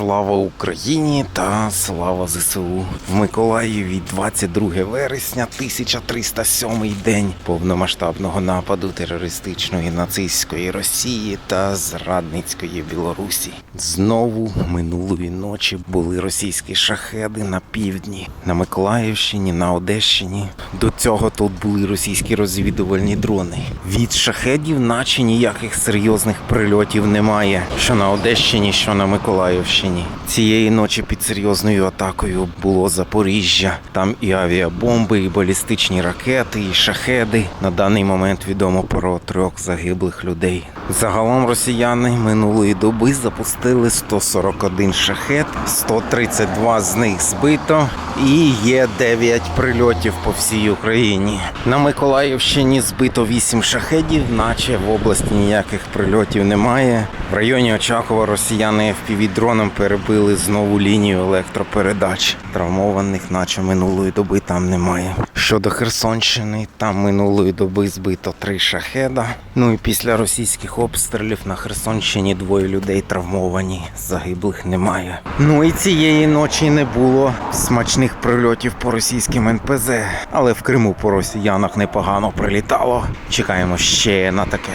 Слава Україні та слава ЗСУ в Миколаєві 22 вересня 1307 день повномасштабного нападу терористичної нацистської Росії та зрадницької Білорусі. Знову минулої ночі були російські шахеди на півдні, на Миколаївщині, на Одещині. До цього тут були російські розвідувальні дрони. Від шахедів, наче ніяких серйозних прильотів немає, що на Одещині, що на Миколаївщині. Цієї ночі під серйозною атакою було Запоріжжя. Там і авіабомби, і балістичні ракети, і шахеди. На даний момент відомо про трьох загиблих людей. Загалом росіяни минулої доби запустили 141 шахет, 132 з них збито, і є 9 прильотів по всій Україні. На Миколаївщині збито 8 шахедів, наче в області ніяких прильотів немає. В районі Очакова росіяни Перебили знову лінію електропередач. Травмованих, наче минулої доби, там немає. Щодо Херсонщини, там минулої доби збито три шахеда. Ну і після російських обстрілів на Херсонщині двоє людей травмовані, загиблих немає. Ну і цієї ночі не було смачних прильотів по російським НПЗ, але в Криму по росіянах непогано прилітало. Чекаємо ще на таке.